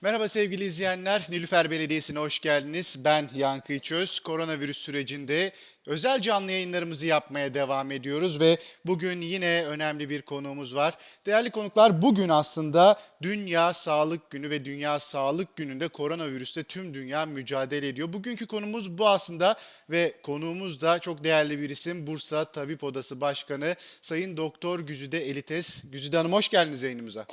Merhaba sevgili izleyenler, Nilüfer Belediyesi'ne hoş geldiniz. Ben Yankı İçöz. Koronavirüs sürecinde özel canlı yayınlarımızı yapmaya devam ediyoruz ve bugün yine önemli bir konuğumuz var. Değerli konuklar, bugün aslında Dünya Sağlık Günü ve Dünya Sağlık Günü'nde koronavirüste tüm dünya mücadele ediyor. Bugünkü konumuz bu aslında ve konuğumuz da çok değerli bir isim. Bursa Tabip Odası Başkanı Sayın Doktor Güzide Elites. Güzide Hanım hoş geldiniz yayınımıza.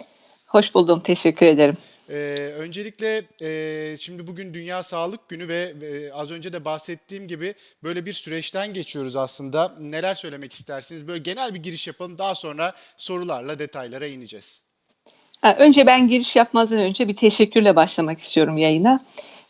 Hoş buldum, teşekkür ederim. Ee, öncelikle e, şimdi bugün Dünya Sağlık Günü ve e, az önce de bahsettiğim gibi böyle bir süreçten geçiyoruz aslında. Neler söylemek istersiniz? Böyle genel bir giriş yapalım. Daha sonra sorularla detaylara ineceğiz. Önce ben giriş yapmazdan önce bir teşekkürle başlamak istiyorum yayına.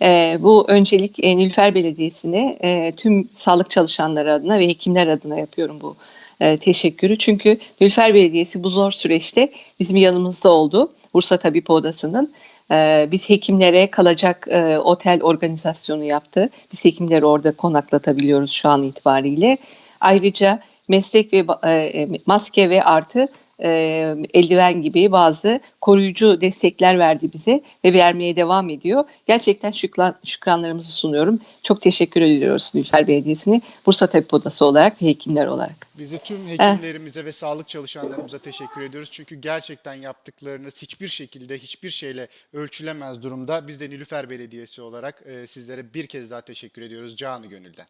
Ee, bu öncelik e, Nilüfer Belediyesi'ne e, tüm sağlık çalışanları adına ve hekimler adına yapıyorum bu e, teşekkürü. Çünkü Nilüfer Belediyesi bu zor süreçte bizim yanımızda oldu. Bursa Tabip Odası'nın. E, biz hekimlere kalacak e, otel organizasyonu yaptı. Biz hekimleri orada konaklatabiliyoruz şu an itibariyle. Ayrıca meslek ve ba- e, maske ve artı e, eldiven gibi bazı koruyucu destekler verdi bize ve vermeye devam ediyor. Gerçekten şükran, şükranlarımızı sunuyorum. Çok teşekkür ediyoruz Nilüfer Belediyesi'ne Bursa Tabip Odası olarak ve hekimler olarak. Biz de tüm hekimlerimize ve sağlık çalışanlarımıza teşekkür ediyoruz. Çünkü gerçekten yaptıklarınız hiçbir şekilde hiçbir şeyle ölçülemez durumda. Biz de Nilüfer Belediyesi olarak e, sizlere bir kez daha teşekkür ediyoruz canı gönülden.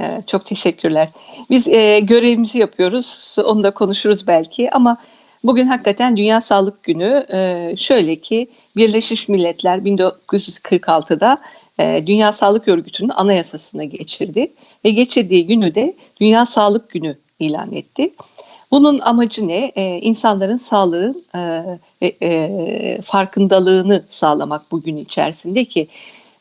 Evet, çok teşekkürler. Biz e, görevimizi yapıyoruz. Onu da konuşuruz belki ama bugün hakikaten Dünya Sağlık Günü. E, şöyle ki Birleşmiş Milletler 1946'da e, Dünya Sağlık Örgütü'nün anayasasına geçirdi ve geçirdiği günü de Dünya Sağlık Günü ilan etti. Bunun amacı ne? E, insanların sağlığı e, ve e, farkındalığını sağlamak bugün içerisinde ki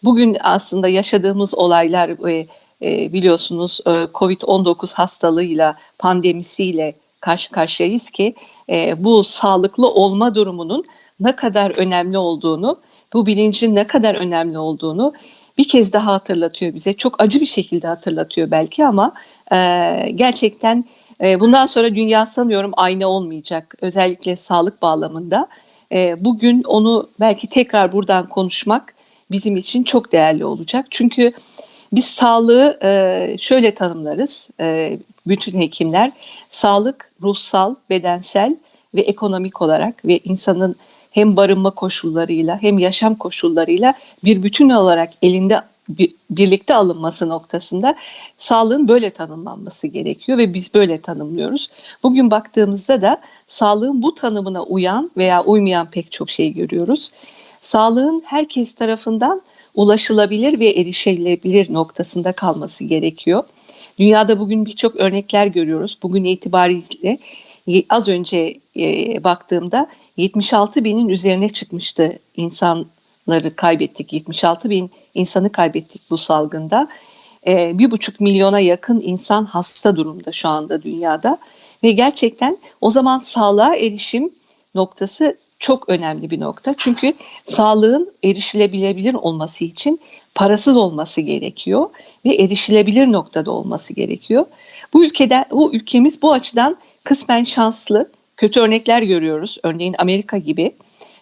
bugün aslında yaşadığımız olaylar ve e, biliyorsunuz e, Covid-19 hastalığıyla, pandemisiyle karşı karşıyayız ki e, bu sağlıklı olma durumunun ne kadar önemli olduğunu, bu bilincin ne kadar önemli olduğunu bir kez daha hatırlatıyor bize. Çok acı bir şekilde hatırlatıyor belki ama e, gerçekten bundan sonra dünya sanıyorum aynı olmayacak. Özellikle sağlık bağlamında. Bugün onu belki tekrar buradan konuşmak bizim için çok değerli olacak. Çünkü biz sağlığı e, şöyle tanımlarız e, bütün hekimler. Sağlık ruhsal, bedensel ve ekonomik olarak ve insanın hem barınma koşullarıyla hem yaşam koşullarıyla bir bütün olarak elinde bir, birlikte alınması noktasında sağlığın böyle tanımlanması gerekiyor ve biz böyle tanımlıyoruz. Bugün baktığımızda da sağlığın bu tanımına uyan veya uymayan pek çok şey görüyoruz. Sağlığın herkes tarafından ulaşılabilir ve erişilebilir noktasında kalması gerekiyor. Dünyada bugün birçok örnekler görüyoruz. Bugün itibariyle az önce e, baktığımda 76 binin üzerine çıkmıştı insanları kaybettik. 76 bin insanı kaybettik bu salgında. E, bir buçuk milyona yakın insan hasta durumda şu anda dünyada. Ve gerçekten o zaman sağlığa erişim noktası çok önemli bir nokta. Çünkü sağlığın erişilebilir olması için parasız olması gerekiyor ve erişilebilir noktada olması gerekiyor. Bu ülkede bu ülkemiz bu açıdan kısmen şanslı. Kötü örnekler görüyoruz. Örneğin Amerika gibi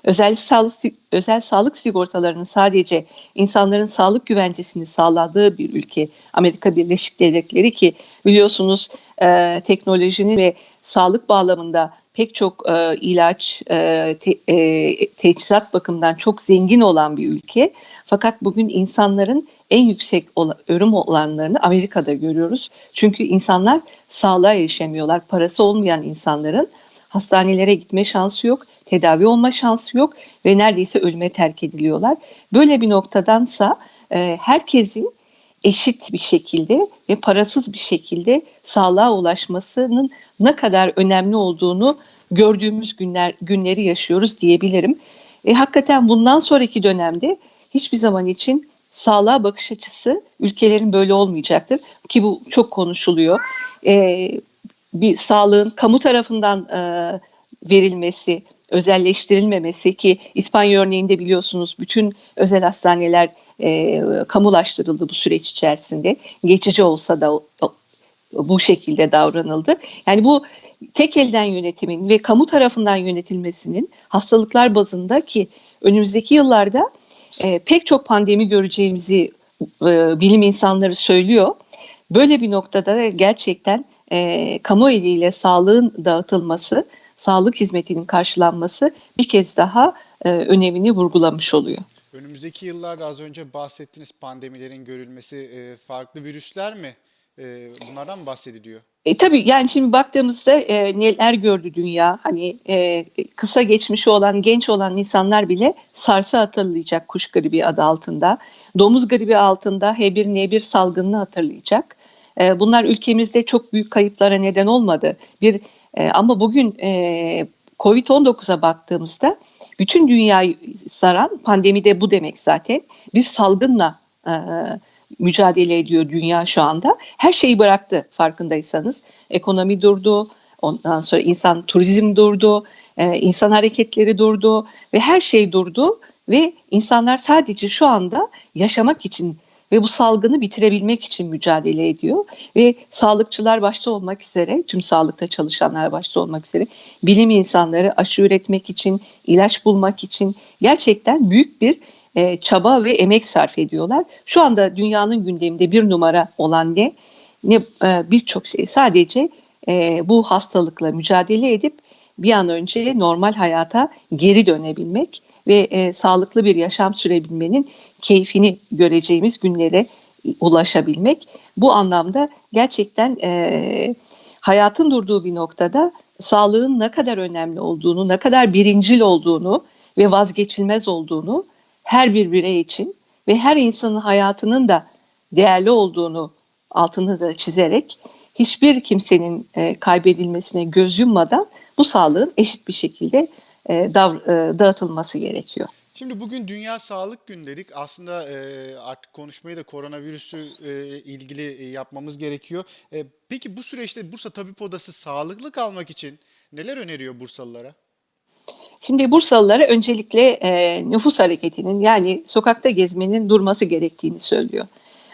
özel sağlık özel sağlık sigortalarının sadece insanların sağlık güvencesini sağladığı bir ülke Amerika Birleşik Devletleri ki biliyorsunuz e, teknolojinin ve sağlık bağlamında pek çok e, ilaç, e, te, e, teçhizat bakımından çok zengin olan bir ülke. Fakat bugün insanların en yüksek ola, ölüm olanlarını Amerika'da görüyoruz. Çünkü insanlar sağlığa erişemiyorlar. Parası olmayan insanların hastanelere gitme şansı yok, tedavi olma şansı yok ve neredeyse ölüme terk ediliyorlar. Böyle bir noktadansa e, herkesin eşit bir şekilde ve parasız bir şekilde sağlığa ulaşmasının ne kadar önemli olduğunu gördüğümüz günler günleri yaşıyoruz diyebilirim. E, hakikaten bundan sonraki dönemde hiçbir zaman için sağlığa bakış açısı ülkelerin böyle olmayacaktır ki bu çok konuşuluyor. E, bir sağlığın kamu tarafından e, verilmesi, özelleştirilmemesi ki İspanya örneğinde biliyorsunuz bütün özel hastaneler e, kamulaştırıldı bu süreç içerisinde. Geçici olsa da bu şekilde davranıldı. Yani bu tek elden yönetimin ve kamu tarafından yönetilmesinin hastalıklar bazında ki önümüzdeki yıllarda e, pek çok pandemi göreceğimizi e, bilim insanları söylüyor. Böyle bir noktada da gerçekten e, kamu eliyle sağlığın dağıtılması, sağlık hizmetinin karşılanması bir kez daha e, önemini vurgulamış oluyor. Önümüzdeki yıllarda az önce bahsettiğiniz pandemilerin görülmesi e, farklı virüsler mi? E, bunlardan mı bahsediliyor? E, tabii yani şimdi baktığımızda e, neler gördü dünya hani e, kısa geçmişi olan genç olan insanlar bile SARS'ı hatırlayacak kuş gribi adı altında. Domuz gribi altında H1N1 salgınını hatırlayacak. E, bunlar ülkemizde çok büyük kayıplara neden olmadı. Bir e, ama bugün e, Covid-19'a baktığımızda bütün dünyayı saran pandemi de bu demek zaten bir salgınla e, mücadele ediyor dünya şu anda. Her şeyi bıraktı farkındaysanız. Ekonomi durdu, ondan sonra insan turizm durdu, e, insan hareketleri durdu ve her şey durdu ve insanlar sadece şu anda yaşamak için ve bu salgını bitirebilmek için mücadele ediyor ve sağlıkçılar başta olmak üzere tüm sağlıkta çalışanlar başta olmak üzere bilim insanları aşı üretmek için ilaç bulmak için gerçekten büyük bir e, çaba ve emek sarf ediyorlar. Şu anda dünyanın gündeminde bir numara olan ne? Ne e, birçok şey. Sadece e, bu hastalıkla mücadele edip bir an önce normal hayata geri dönebilmek ve e, sağlıklı bir yaşam sürebilmenin keyfini göreceğimiz günlere ulaşabilmek. Bu anlamda gerçekten e, hayatın durduğu bir noktada sağlığın ne kadar önemli olduğunu, ne kadar birincil olduğunu ve vazgeçilmez olduğunu her bir birey için ve her insanın hayatının da değerli olduğunu altını da çizerek hiçbir kimsenin e, kaybedilmesine göz yummadan bu sağlığın eşit bir şekilde e, dav, e, dağıtılması gerekiyor. Şimdi bugün Dünya Sağlık Günü dedik. Aslında e, artık konuşmayı da koronavirüsü e, ilgili e, yapmamız gerekiyor. E, peki bu süreçte Bursa Tabip Odası sağlıklı kalmak için neler öneriyor Bursalılara? Şimdi Bursalılara öncelikle e, nüfus hareketinin yani sokakta gezmenin durması gerektiğini söylüyor.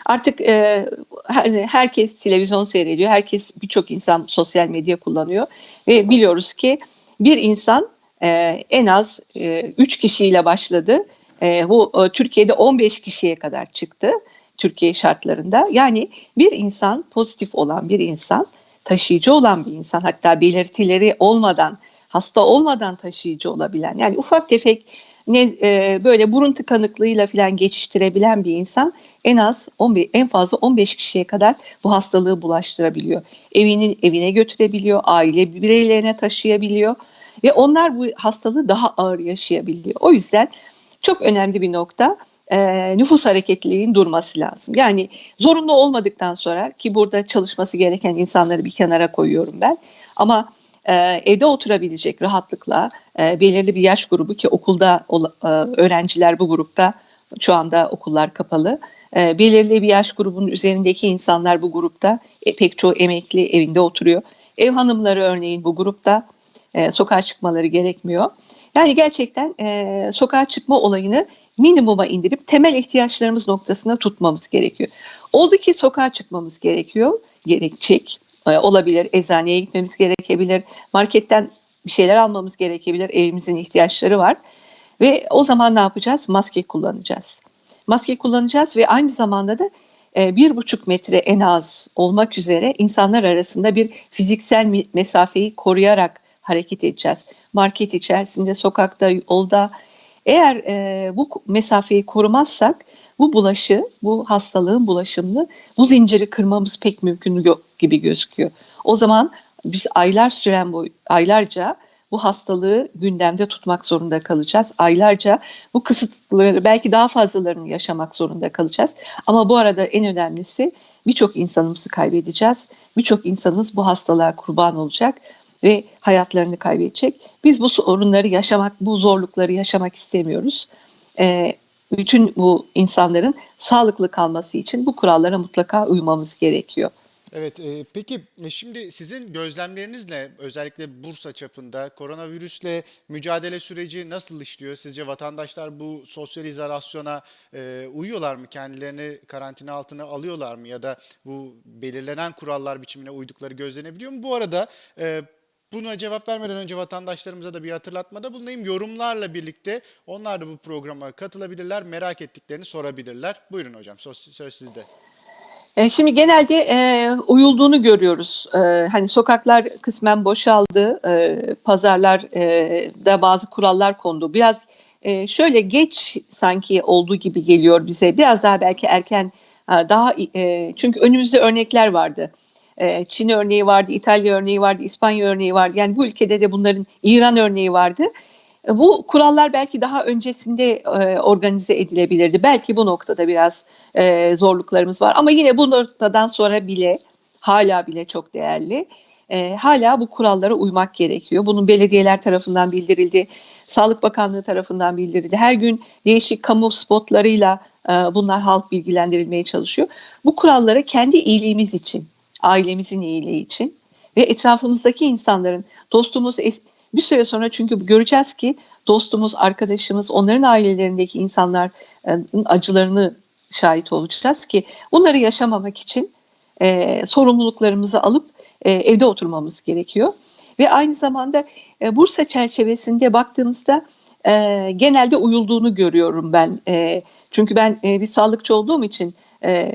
Artık e, her, herkes televizyon seyrediyor, herkes birçok insan sosyal medya kullanıyor ve biliyoruz ki bir insan e, en az 3 e, kişiyle başladı. E, bu e, Türkiye'de 15 kişiye kadar çıktı Türkiye şartlarında. Yani bir insan pozitif olan bir insan, taşıyıcı olan bir insan hatta belirtileri olmadan hasta olmadan taşıyıcı olabilen yani ufak tefek ne e, böyle burun tıkanıklığıyla falan geçiştirebilen bir insan en az 15, en fazla 15 kişiye kadar bu hastalığı bulaştırabiliyor. Evinin evine götürebiliyor, aile bireylerine taşıyabiliyor ve onlar bu hastalığı daha ağır yaşayabiliyor. O yüzden çok önemli bir nokta e, nüfus hareketliliğin durması lazım. Yani zorunlu olmadıktan sonra ki burada çalışması gereken insanları bir kenara koyuyorum ben ama e, evde oturabilecek rahatlıkla e, belirli bir yaş grubu ki okulda e, öğrenciler bu grupta şu anda okullar kapalı. E, belirli bir yaş grubunun üzerindeki insanlar bu grupta e, pek çoğu emekli evinde oturuyor. Ev hanımları örneğin bu grupta e, sokağa çıkmaları gerekmiyor. Yani gerçekten e, sokağa çıkma olayını minimuma indirip temel ihtiyaçlarımız noktasına tutmamız gerekiyor. Oldu ki sokağa çıkmamız gerekiyor, gerekecek olabilir. Eczaneye gitmemiz gerekebilir. Marketten bir şeyler almamız gerekebilir. Evimizin ihtiyaçları var. Ve o zaman ne yapacağız? Maske kullanacağız. Maske kullanacağız ve aynı zamanda da e, bir buçuk metre en az olmak üzere insanlar arasında bir fiziksel mesafeyi koruyarak hareket edeceğiz. Market içerisinde, sokakta, yolda. Eğer e, bu mesafeyi korumazsak bu bulaşı, bu hastalığın bulaşımını, bu zinciri kırmamız pek mümkün gibi gözüküyor. O zaman biz aylar süren bu aylarca bu hastalığı gündemde tutmak zorunda kalacağız. Aylarca bu kısıtları belki daha fazlalarını yaşamak zorunda kalacağız. Ama bu arada en önemlisi birçok insanımızı kaybedeceğiz. Birçok insanımız bu hastalığa kurban olacak ve hayatlarını kaybedecek. Biz bu sorunları yaşamak, bu zorlukları yaşamak istemiyoruz. Ee, bütün bu insanların sağlıklı kalması için bu kurallara mutlaka uymamız gerekiyor. Evet, e, peki e, şimdi sizin gözlemlerinizle özellikle Bursa çapında koronavirüsle mücadele süreci nasıl işliyor? Sizce vatandaşlar bu sosyal izolasyona e, uyuyorlar mı? Kendilerini karantina altına alıyorlar mı? Ya da bu belirlenen kurallar biçimine uydukları gözlenebiliyor mu? Bu arada e, buna cevap vermeden önce vatandaşlarımıza da bir hatırlatmada bulunayım. Yorumlarla birlikte onlar da bu programa katılabilirler, merak ettiklerini sorabilirler. Buyurun hocam, söz, söz sizde. E, Şimdi genelde e, uyulduğunu görüyoruz. E, hani sokaklar kısmen boşaldı, e, pazarlar e, da bazı kurallar kondu. Biraz e, şöyle geç sanki olduğu gibi geliyor bize. Biraz daha belki erken, ha, daha e, çünkü önümüzde örnekler vardı. E, Çin örneği vardı, İtalya örneği vardı, İspanya örneği vardı. Yani bu ülkede de bunların İran örneği vardı. E, Bu kurallar belki daha öncesinde e, organize edilebilirdi. Belki bu noktada biraz e, zorluklarımız var. Ama yine bu noktadan sonra bile hala bile çok değerli. Hala bu kurallara uymak gerekiyor. Bunun belediyeler tarafından bildirildi, Sağlık Bakanlığı tarafından bildirildi. Her gün değişik kamu spotlarıyla bunlar halk bilgilendirilmeye çalışıyor. Bu kurallara kendi iyiliğimiz için, ailemizin iyiliği için ve etrafımızdaki insanların, dostumuz, bir süre sonra çünkü göreceğiz ki dostumuz, arkadaşımız, onların ailelerindeki insanların acılarını şahit olacağız ki bunları yaşamamak için e, sorumluluklarımızı alıp e, evde oturmamız gerekiyor. Ve aynı zamanda e, Bursa çerçevesinde baktığımızda e, genelde uyulduğunu görüyorum ben. E, çünkü ben e, bir sağlıkçı olduğum için e,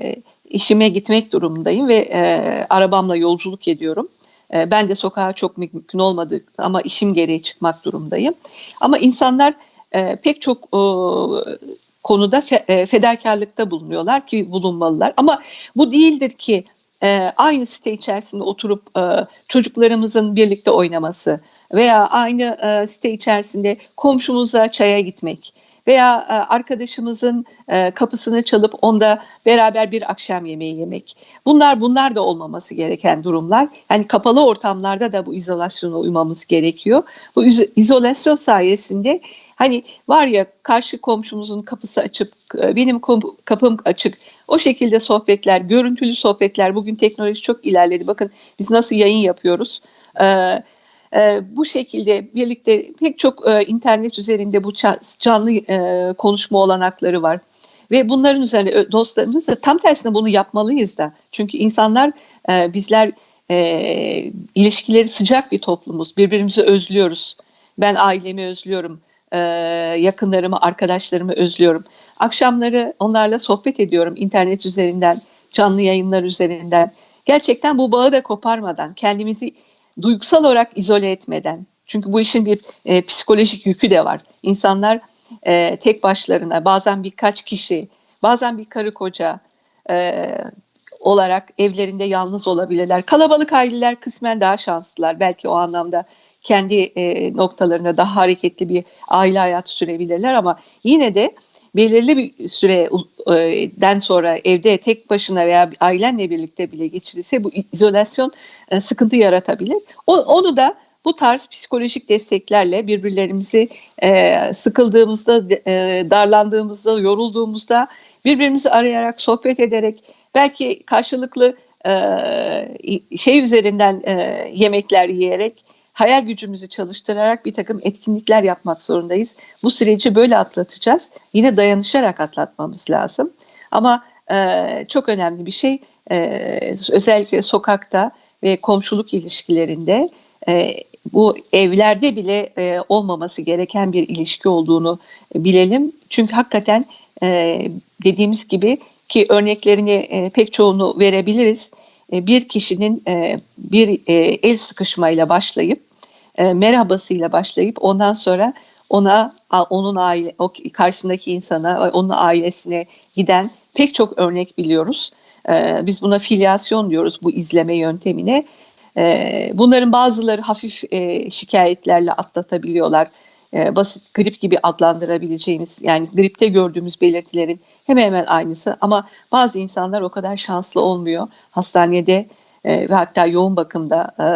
işime gitmek durumundayım ve e, arabamla yolculuk ediyorum. E, ben de sokağa çok mümkün olmadı ama işim gereği çıkmak durumundayım. Ama insanlar e, pek çok konuda fe, e, fedakarlıkta bulunuyorlar ki bulunmalılar. Ama bu değildir ki e, aynı site içerisinde oturup çocuklarımızın birlikte oynaması veya aynı site içerisinde komşumuza çaya gitmek veya e, arkadaşımızın e, kapısını çalıp onda beraber bir akşam yemeği yemek. Bunlar bunlar da olmaması gereken durumlar. Yani kapalı ortamlarda da bu izolasyona uymamız gerekiyor. Bu iz- izolasyon sayesinde hani var ya karşı komşumuzun kapısı açıp e, benim kapım açık. O şekilde sohbetler, görüntülü sohbetler. Bugün teknoloji çok ilerledi. Bakın biz nasıl yayın yapıyoruz. Ee, e, bu şekilde birlikte pek çok e, internet üzerinde bu canlı e, konuşma olanakları var. Ve bunların üzerine dostlarımız da tam tersine bunu yapmalıyız da. Çünkü insanlar e, bizler e, ilişkileri sıcak bir toplumuz. Birbirimizi özlüyoruz. Ben ailemi özlüyorum. e, yakınlarımı, arkadaşlarımı özlüyorum. Akşamları onlarla sohbet ediyorum internet üzerinden, canlı yayınlar üzerinden. Gerçekten bu bağı da koparmadan, kendimizi duygusal olarak izole etmeden. Çünkü bu işin bir e, psikolojik yükü de var. İnsanlar e, tek başlarına, bazen birkaç kişi, bazen bir karı koca e, olarak evlerinde yalnız olabilirler. Kalabalık aileler kısmen daha şanslılar. Belki o anlamda kendi e, noktalarında daha hareketli bir aile hayatı sürebilirler ama yine de belirli bir süreden sonra evde tek başına veya ailenle birlikte bile geçirilse bu izolasyon e, sıkıntı yaratabilir. Onu da bu tarz psikolojik desteklerle birbirlerimizi e, sıkıldığımızda, e, darlandığımızda, yorulduğumuzda birbirimizi arayarak, sohbet ederek, belki karşılıklı e, şey üzerinden e, yemekler yiyerek, hayal gücümüzü çalıştırarak bir takım etkinlikler yapmak zorundayız. Bu süreci böyle atlatacağız. Yine dayanışarak atlatmamız lazım. Ama e, çok önemli bir şey e, özellikle sokakta ve komşuluk ilişkilerinde e, bu evlerde bile e, olmaması gereken bir ilişki olduğunu bilelim. Çünkü hakikaten e, dediğimiz gibi ki örneklerini e, pek çoğunu verebiliriz. E, bir kişinin e, bir e, el sıkışmayla başlayıp merhabasıyla başlayıp ondan sonra ona onun aile o karşısındaki insana onun ailesine giden pek çok örnek biliyoruz. Biz buna filyasyon diyoruz bu izleme yöntemine. Bunların bazıları hafif şikayetlerle atlatabiliyorlar. E, basit grip gibi adlandırabileceğimiz yani gripte gördüğümüz belirtilerin hemen hemen aynısı ama bazı insanlar o kadar şanslı olmuyor. Hastanede e, ve hatta yoğun bakımda e,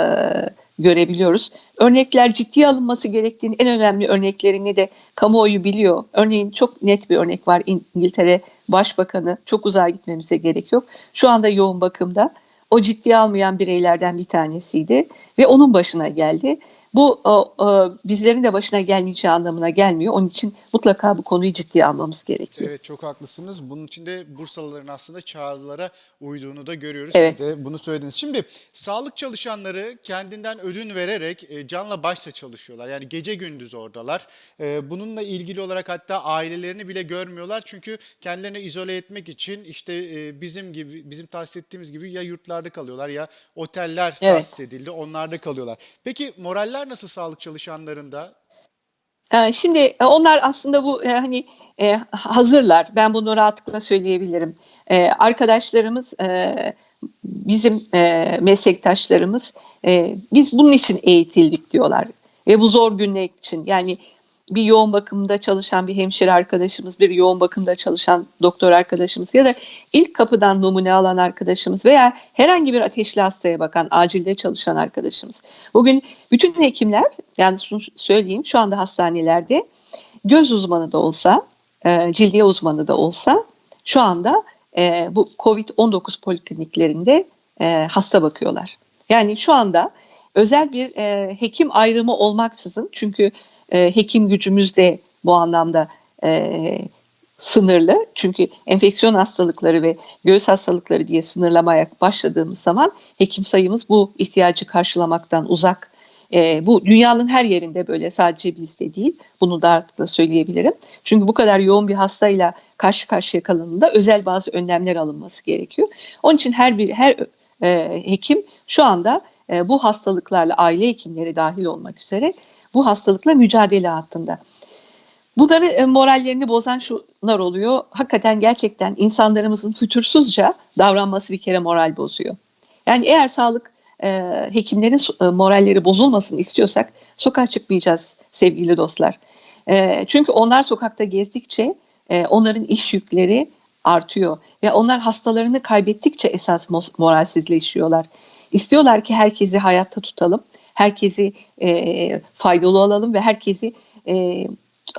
görebiliyoruz. Örnekler ciddiye alınması gerektiğini en önemli örneklerini de kamuoyu biliyor. Örneğin çok net bir örnek var İngiltere Başbakanı çok uzağa gitmemize gerek yok. Şu anda yoğun bakımda o ciddiye almayan bireylerden bir tanesiydi ve onun başına geldi. Bu o, o, bizlerin de başına gelmeyeceği anlamına gelmiyor. Onun için mutlaka bu konuyu ciddiye almamız gerekiyor. Evet çok haklısınız. Bunun için de Bursalıların aslında çağrılara uyduğunu da görüyoruz. Evet. Siz de bunu söylediniz. Şimdi sağlık çalışanları kendinden ödün vererek e, canla başla çalışıyorlar. Yani gece gündüz oradalar. E, Bununla ilgili olarak hatta ailelerini bile görmüyorlar. Çünkü kendilerini izole etmek için işte e, bizim gibi bizim tahsis ettiğimiz gibi ya yurtlarda kalıyorlar ya oteller Evet. tahsis edildi. Onlarda kalıyorlar. Peki moraller nasıl sağlık çalışanlarında? Ee, Şimdi e, onlar aslında bu e, hani e, hazırlar. Ben bunu rahatlıkla söyleyebilirim. Arkadaşlarımız, bizim meslektaşlarımız, biz bunun için eğitildik diyorlar. Ve bu zor günler için yani bir yoğun bakımda çalışan bir hemşire arkadaşımız, bir yoğun bakımda çalışan doktor arkadaşımız ya da ilk kapıdan numune alan arkadaşımız veya herhangi bir ateşli hastaya bakan, acilde çalışan arkadaşımız. Bugün bütün hekimler, yani şunu söyleyeyim, şu anda hastanelerde göz uzmanı da olsa, e, cildiye uzmanı da olsa şu anda e, bu COVID-19 polikliniklerinde e, hasta bakıyorlar. Yani şu anda özel bir e, hekim ayrımı olmaksızın çünkü e, hekim gücümüz de bu anlamda e, sınırlı. Çünkü enfeksiyon hastalıkları ve göğüs hastalıkları diye sınırlamaya başladığımız zaman hekim sayımız bu ihtiyacı karşılamaktan uzak. E, bu dünyanın her yerinde böyle sadece bizde değil. Bunu da rahatlıkla söyleyebilirim. Çünkü bu kadar yoğun bir hastayla karşı karşıya kalındığında özel bazı önlemler alınması gerekiyor. Onun için her bir her e, hekim şu anda e, bu hastalıklarla aile hekimleri dahil olmak üzere bu hastalıkla mücadele hattında. Bunları e, morallerini bozan şunlar oluyor. Hakikaten gerçekten insanlarımızın fütursuzca davranması bir kere moral bozuyor. Yani eğer sağlık e, hekimlerin e, moralleri bozulmasını istiyorsak sokağa çıkmayacağız sevgili dostlar. E, çünkü onlar sokakta gezdikçe e, onların iş yükleri artıyor ve onlar hastalarını kaybettikçe esas moralsizleşiyorlar. İstiyorlar ki herkesi hayatta tutalım, herkesi e, faydalı olalım ve herkesi e,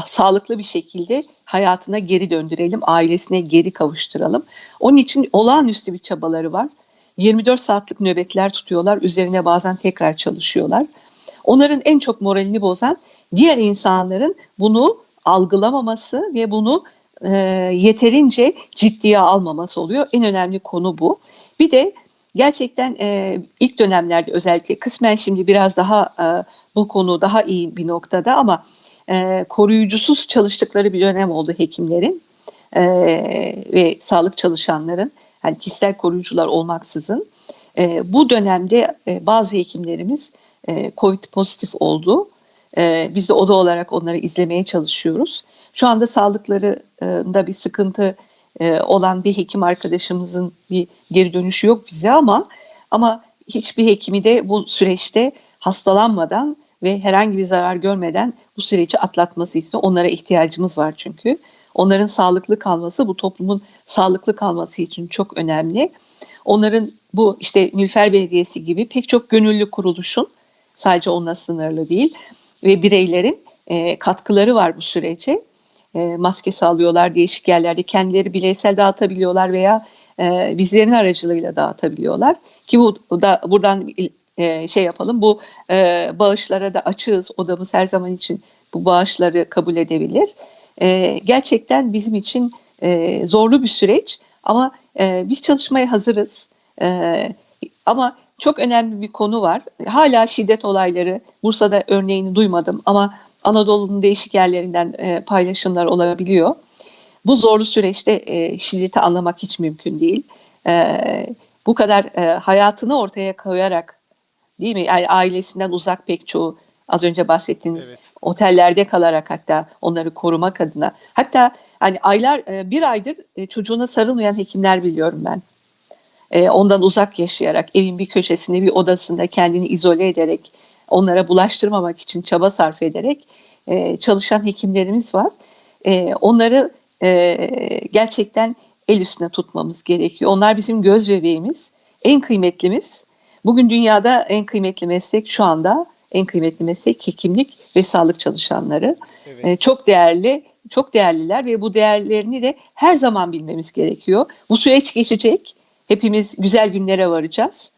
sağlıklı bir şekilde hayatına geri döndürelim, ailesine geri kavuşturalım. Onun için olağanüstü bir çabaları var. 24 saatlik nöbetler tutuyorlar, üzerine bazen tekrar çalışıyorlar. Onların en çok moralini bozan diğer insanların bunu algılamaması ve bunu e, yeterince ciddiye almaması oluyor. En önemli konu bu. Bir de gerçekten e, ilk dönemlerde özellikle kısmen şimdi biraz daha e, bu konu daha iyi bir noktada ama e, koruyucusuz çalıştıkları bir dönem oldu hekimlerin e, ve sağlık çalışanların yani kişisel koruyucular olmaksızın e, bu dönemde e, bazı hekimlerimiz e, COVID pozitif oldu. E, biz de oda olarak onları izlemeye çalışıyoruz. Şu anda sağlıklarında bir sıkıntı olan bir hekim arkadaşımızın bir geri dönüşü yok bize ama ama hiçbir hekimi de bu süreçte hastalanmadan ve herhangi bir zarar görmeden bu süreci atlatması istiyor. Onlara ihtiyacımız var çünkü. Onların sağlıklı kalması bu toplumun sağlıklı kalması için çok önemli. Onların bu işte Nilüfer Belediyesi gibi pek çok gönüllü kuruluşun sadece onunla sınırlı değil ve bireylerin e, katkıları var bu sürece. E, maske sağlıyorlar değişik yerlerde kendileri bireysel dağıtabiliyorlar veya e, bizlerin aracılığıyla dağıtabiliyorlar ki bu da buradan e, şey yapalım bu e, bağışlara da açığız odamız her zaman için bu bağışları kabul edebilir. E, gerçekten bizim için e, zorlu bir süreç ama e, biz çalışmaya hazırız. E, ama çok önemli bir konu var. Hala şiddet olayları Bursa'da örneğini duymadım ama Anadolu'nun değişik yerlerinden e, paylaşımlar olabiliyor. Bu zorlu süreçte e, şiddeti anlamak hiç mümkün değil. E, bu kadar e, hayatını ortaya koyarak değil mi? Yani ailesinden uzak pek çoğu az önce bahsettiğiniz Evet. otellerde kalarak hatta onları korumak adına. Hatta hani aylar e, bir aydır e, çocuğuna sarılmayan hekimler biliyorum ben. E, ondan uzak yaşayarak evin bir köşesinde bir odasında kendini izole ederek onlara bulaştırmamak için çaba sarf ederek e, çalışan hekimlerimiz var. E, onları e, gerçekten el üstüne tutmamız gerekiyor. Onlar bizim göz bebeğimiz, en kıymetlimiz. Bugün dünyada en kıymetli meslek şu anda en kıymetli meslek hekimlik ve sağlık çalışanları. Evet. E, çok değerli, çok değerliler ve bu değerlerini de her zaman bilmemiz gerekiyor. Bu süreç geçecek. Hepimiz güzel günlere varacağız.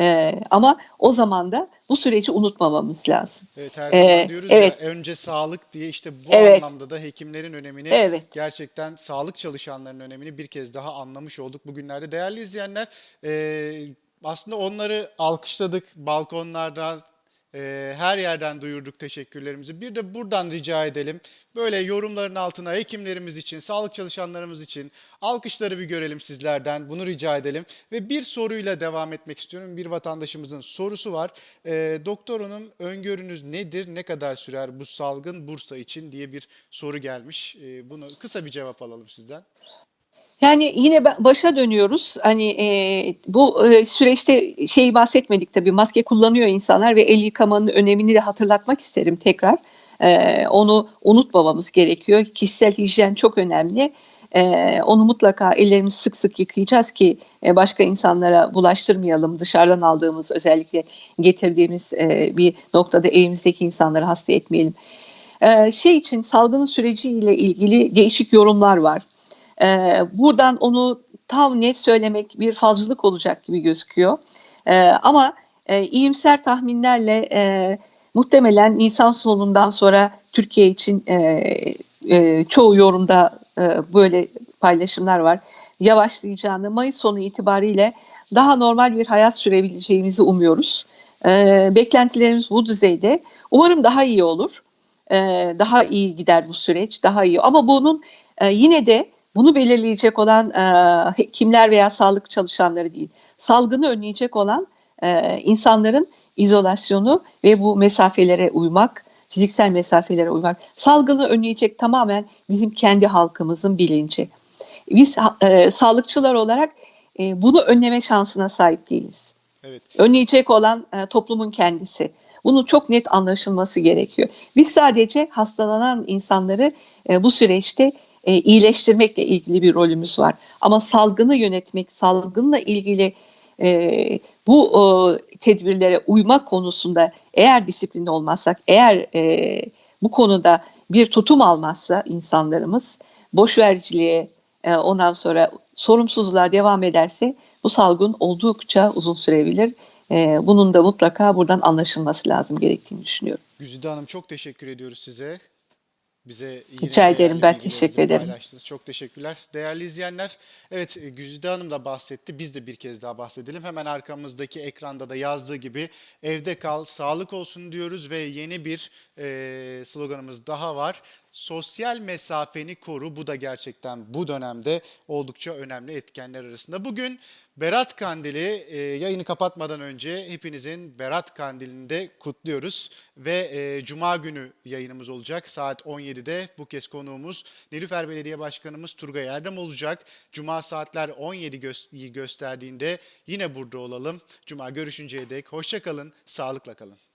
E, ama o zaman da bu süreci unutmamamız lazım. Evet her Ee, zaman diyoruz evet. ya önce sağlık diye işte bu Evet. anlamda da hekimlerin önemini Evet. gerçekten sağlık çalışanlarının önemini bir kez daha anlamış olduk bugünlerde. Değerli izleyenler e, aslında onları alkışladık balkonlardan e, her yerden duyurduk teşekkürlerimizi. Bir de buradan rica edelim böyle yorumların altına hekimlerimiz için, sağlık çalışanlarımız için alkışları bir görelim sizlerden. Bunu rica edelim. Ve bir soruyla devam etmek istiyorum. Bir vatandaşımızın sorusu var. E, doktor hanım öngörünüz nedir? Ne kadar sürer bu salgın Bursa için diye bir soru gelmiş. E, bunu kısa bir cevap alalım sizden. Yani yine ba- başa dönüyoruz. Hani e, bu e, süreçte şeyi bahsetmedik tabii maske kullanıyor insanlar ve el yıkamanın önemini de hatırlatmak isterim tekrar. E, onu unutmamamız gerekiyor. Kişisel hijyen çok önemli. E, onu mutlaka ellerimizi sık sık yıkayacağız ki e, başka insanlara bulaştırmayalım. Dışarıdan aldığımız özellikle getirdiğimiz e, bir noktada evimizdeki insanları hasta etmeyelim. E, şey için salgının süreciyle ilgili değişik yorumlar var. Ee, buradan onu tam net söylemek bir falcılık olacak gibi gözüküyor. Ee, ama e, iyimser tahminlerle e, muhtemelen Nisan sonundan sonra Türkiye için e, e, çoğu yorumda e, böyle paylaşımlar var. Yavaşlayacağını, Mayıs sonu itibariyle daha normal bir hayat sürebileceğimizi umuyoruz. E, beklentilerimiz bu düzeyde. Umarım daha iyi olur. E, daha iyi gider bu süreç, daha iyi. Ama bunun e, yine de bunu belirleyecek olan e, hekimler veya sağlık çalışanları değil. Salgını önleyecek olan e, insanların izolasyonu ve bu mesafelere uymak, fiziksel mesafelere uymak. Salgını önleyecek tamamen bizim kendi halkımızın bilinci. Biz e, sağlıkçılar olarak e, bunu önleme şansına sahip değiliz. Evet. Önleyecek olan e, toplumun kendisi. Bunun çok net anlaşılması gerekiyor. Biz sadece hastalanan insanları e, bu süreçte e, iyileştirmekle ilgili bir rolümüz var. Ama salgını yönetmek, salgınla ilgili e, bu e, tedbirlere uymak konusunda eğer disiplinli olmazsak, eğer e, bu konuda bir tutum almazsa insanlarımız, boşvericiliğe, e, ondan sonra sorumsuzluğa devam ederse bu salgın oldukça uzun sürebilir. E, bunun da mutlaka buradan anlaşılması lazım gerektiğini düşünüyorum. Güzide Hanım çok teşekkür ediyoruz size. Bize yine Rica ederim, ben teşekkür ederim. paylaştınız. Çok teşekkürler. Değerli izleyenler, evet e, Güzide Hanım da bahsetti. Biz de bir kez daha bahsedelim. Hemen arkamızdaki ekranda da yazdığı gibi evde kal, sağlık olsun diyoruz ve yeni bir e, sloganımız daha var. Sosyal mesafeni koru. Bu da gerçekten bu dönemde oldukça önemli etkenler arasında. Bugün Berat Kandili e, yayını kapatmadan önce hepinizin Berat Kandilini de kutluyoruz. Ve e, Cuma günü yayınımız olacak saat 17'de. Bu kez konuğumuz Nilüfer Belediye Başkanımız Turgay Erdem olacak. Cuma saatler 17 gö- gösterdiğinde yine burada olalım. Cuma görüşünceye dek hoşça kalın, sağlıkla kalın.